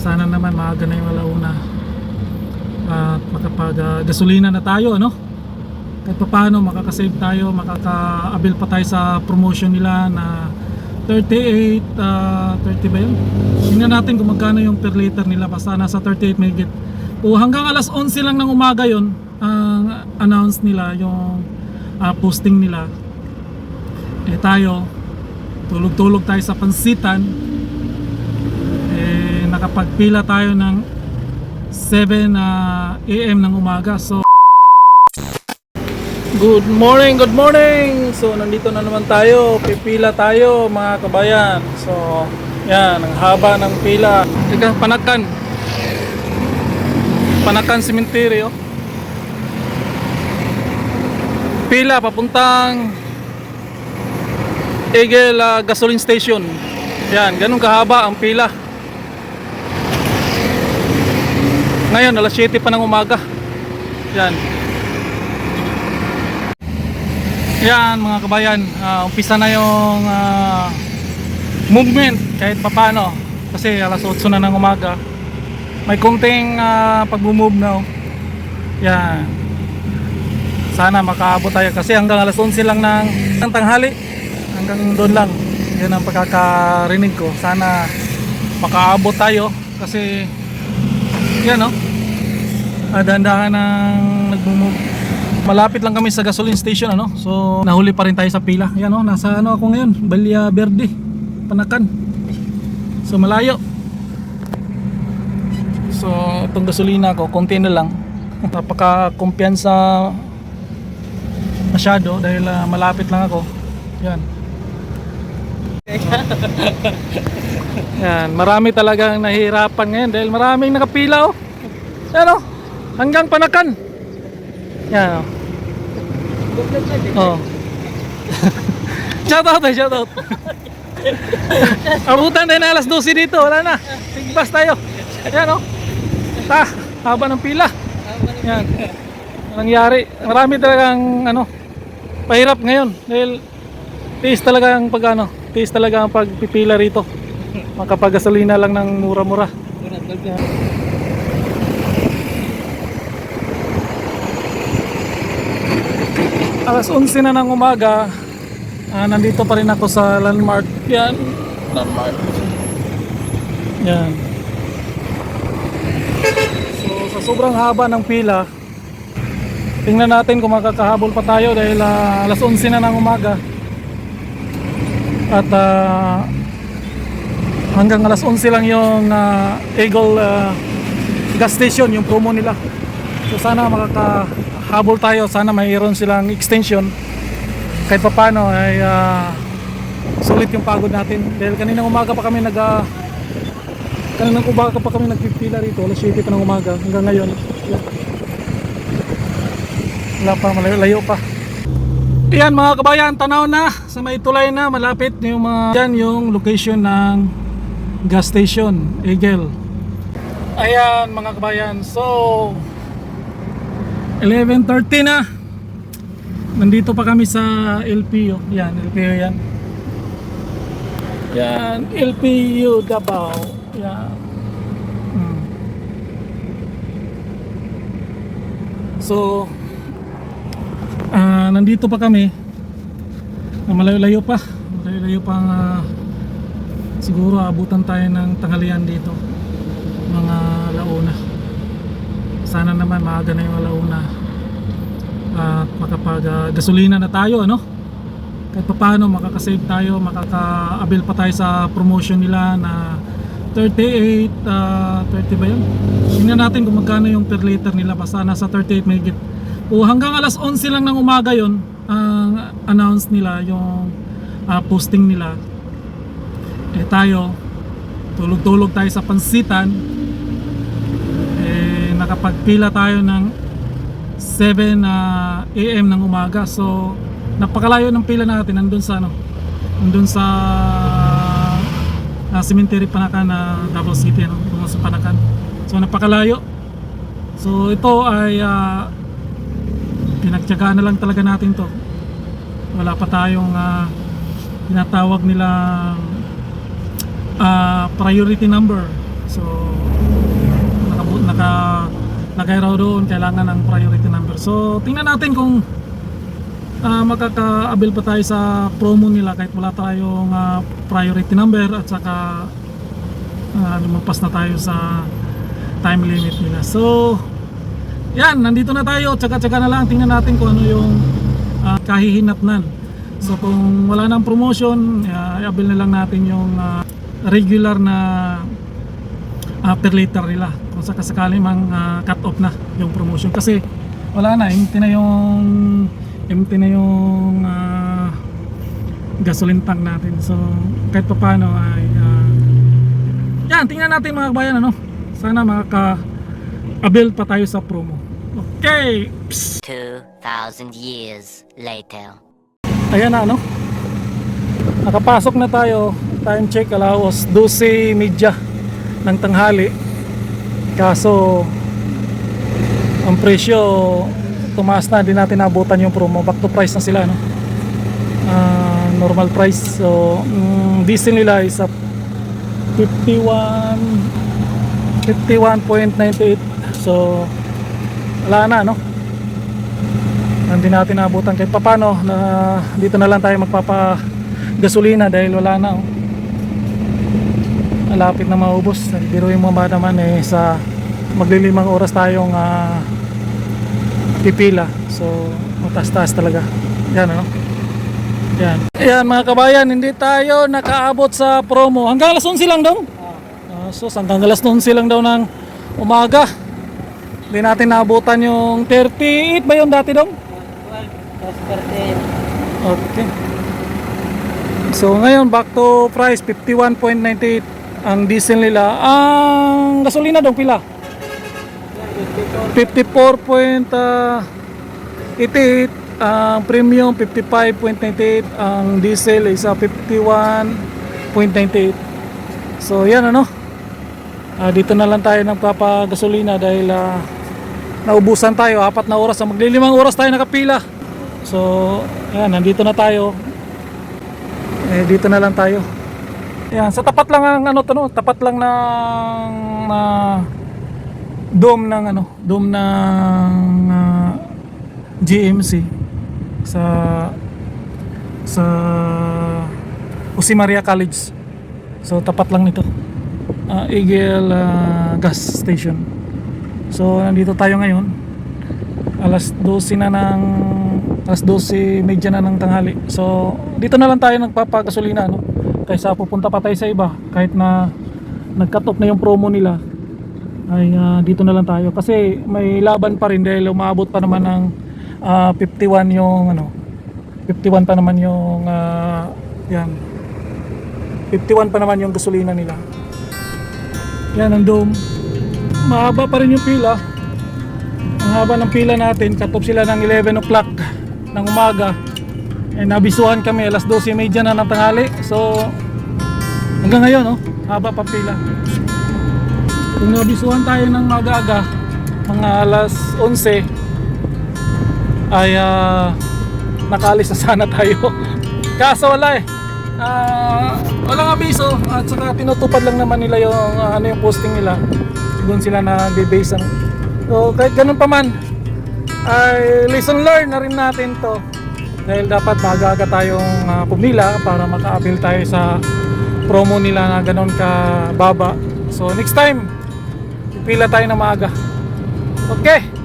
sana naman maaga na yung alauna. At makapag ah, gasolina na tayo ano? Kahit pa paano makakasave tayo makaka-avail pa tayo sa promotion nila na 38 ah, 30 ba yun? Tingnan natin kung magkano yung per liter nila. Basta nasa 38 may get. O hanggang alas 11 lang ng umaga yon ang announce nila yung ah, posting nila. Eh tayo tulog-tulog tayo sa pansitan nakapagpila tayo ng 7 ah, AM ng umaga so Good morning, good morning! So, nandito na naman tayo. Pipila tayo, mga kabayan. So, yan, ang haba ng pila. Ika, panakan. Panakan Cemetery, oh. Pila, papuntang Eagle ah, Gasoline Station. Yan, ganun kahaba ang pila. Ngayon, alas 7 pa ng umaga. Yan. Yan mga kabayan, ah, umpisa na yung ah, movement kahit papano kasi alas 8 na ng umaga. May konting uh, pag-move na. oh. Yan. Sana makaabot tayo kasi hanggang alas 11 lang ng, ng tanghali. Hanggang doon lang. Yan ang pagkakarinig ko. Sana makaabot tayo kasi yan oh. Ah, dahan-dahan ng nag-move. Malapit lang kami sa gasoline station ano? So nahuli pa rin tayo sa pila. Yan oh nasa ano ako ngayon? Balya Verde Panakan. So malayo. So itong gasolina ko konti na lang. Napaka kumpiyansa masyado dahil ah, malapit lang ako. Yan yan marami talagang nahihirapan ngayon dahil maraming nakapila oh yan oh hanggang Panakan yan oh Oh. shout out eh, shout out. Abutan tayo na alas 12 dito, wala na. Tigbas tayo. Yan oh. Ta, haba ng pila. Yan. Nangyari, marami talagang ano, pahirap ngayon dahil tiis talaga ang pag ano, tiis talaga ang pagpipila rito. Makapagasolina lang ng mura-mura. Alas 11 na ng umaga ah, nandito pa rin ako sa landmark. Yan. Landmark. Yan. So sa sobrang haba ng pila tingnan natin kung makakahabol pa tayo dahil ah, alas 11 na ng umaga. At ah, hanggang alas 11 lang yung ah, Eagle ah, gas station yung promo nila. So sana makakahabol tayo. Sana mayroon silang extension. Kahit pa paano ay ah, sulit yung pagod natin. Dahil kaninang umaga pa kami nag ah, kaninang umaga pa kami nagpipila rito. Alas 7 pa ng umaga. Hanggang ngayon wala pa malayo-layo pa. Yan mga kabayan tanaw na. Sa may tulay na malapit yung mga yan yung location ng gas station Eagle. Ayan mga kabayan. So 11.30 na. Nandito pa kami sa LPU yan LPU yan. Yan LPU Davao. Yan. Hmm. so ah nandito pa kami. Malayo-layo pa. Malayo-layo pa ah, siguro abutan tayo ng tanghalian dito. Mga launa. Sana naman maaga na yung alauna at makapag ah, gasolina na tayo ano? Kahit pa paano makakasave tayo makaka-avail pa tayo sa promotion nila na 38 ah, 30 ba yun? Tingnan natin kung magkano yung per liter nila. Basta nasa 38 may get o hanggang alas 11 lang ng umaga yon ang announce nila yung ah, posting nila eh tayo tulog-tulog tayo sa pansitan. Eh, nakapagpila tayo ng 7 ah, AM ng umaga. So napakalayo ng pila natin nandun sa ano nandun sa uh, cemetery Panakan na Davao City ano, doon sa Panakan. So napakalayo. So ito ay ah, pinagtyagaan na lang talaga natin to. Wala pa tayong ah, tinatawag nila ah, priority number So, naka, naka raw doon, kailangan ng priority number. So, tingnan natin kung ah, makaka-avail pa tayo sa promo nila kahit wala tayong ah, priority number at saka uh, lumampas na tayo sa time limit nila. So, yan, nandito na tayo. Tsaka-tsaka na lang, tingnan natin kung ano yung ah, kahihinatnan. So, kung wala nang promotion, uh, i-avail na lang natin yung ah, regular na after later nila. Kung sakasakali mang ah, cut off na yung promotion. Kasi, wala na, empty na yung empty na yung ah, gasoline tank natin. So, kahit pa paano ay ah, yan, tingnan natin mga kabayan ano. Sana makaka-avail pa tayo sa promo. Okay. 2,000 years later. Ayan na ano. Nakapasok na tayo. Time check alaos 12 media ng tanghali. Kaso ang presyo tumaas na, hindi natin nabutan yung promo. Back to price na sila no. Ah, normal price. So, mm, diesel nila is up 51 51.98 so wala na no hindi natin naabutan kahit papano na dito na lang tayo magpapa gasolina dahil wala na oh. Malapit na maubos. Biruin mo ba naman eh sa maglilimang oras tayong ah, pipila. So matas-tas talaga. Yan ano? Yan. Yan mga kabayan hindi tayo nakaabot sa promo. Hanggang alas 11 lang daw Ah, so hanggang alas 11 lang daw ng umaga. Hindi natin naabutan yung 38 ba yung dati daw? Okay. So ngayon back to price 51.98 ang diesel nila. Ang gasolina daw pila? 54.88 ang premium 55.98 ang diesel is ah, 51.98 so yan ano? Ah, dito na lang tayo nagpapagasolina dahil ah, naubusan tayo. Apat na oras maglilimang oras tayo nakapila. So yan nandito na tayo. Eh dito na lang tayo yan sa tapat lang ang ano to no? Tapat lang ng ah, dome ng ano dome ng ah, GMC sa sa Jose Maria College. So tapat lang nito. Uh, Eagle ah, gas station. So nandito tayo ngayon. Alas 12 na ng alas 12 medya na ng tanghali. So dito na lang tayo nagpapagasolina no kaysa pupunta pa tayo sa iba kahit na nag-cut off na yung promo nila ay ah, dito na lang tayo. Kasi may laban pa rin dahil umabot pa naman ng ah, 51 yung ano 51 pa naman yung ah, yan. 51 pa naman yung gasolina nila. Yan ang dome. Mahaba pa rin yung pila. Ang haba ng pila natin off sila ng 11 o'clock ng umaga eh nabisuhan kami alas 12.30 na ng tanghali so hanggang ngayon no haba pa pila. Kung nabisuhan tayo ng magaga mga alas 11 ay ah, nakaalis na sana tayo. Kaso wala eh. Ah, walang abiso at saka tinutupad lang naman nila yung ah, ano yung posting nila. Doon sila na base ano. so kahit ganun pa man ay lesson learned na rin natin to dahil dapat magaga tayong ah, pumila para maka-avail tayo sa promo nila na ganun ka baba so next time pipila tayo na maaga. Okay